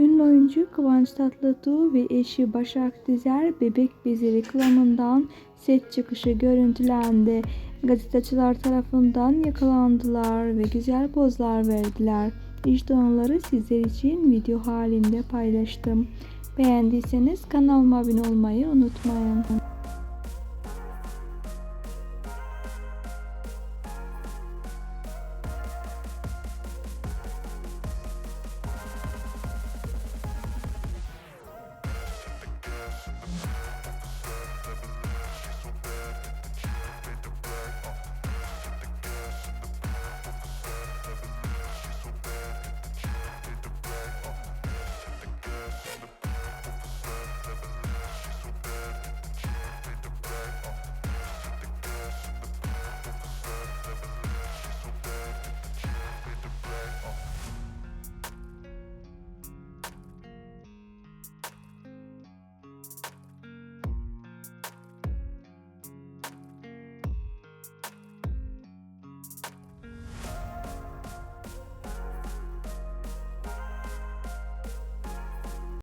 Ünlü oyuncu Kıvanç Tatlıtuğ ve eşi Başak Dizer bebek bezi reklamından set çıkışı görüntülendi. Gazeteciler tarafından yakalandılar ve güzel pozlar verdiler. İşte onları sizler için video halinde paylaştım. Beğendiyseniz kanalıma abone olmayı unutmayın.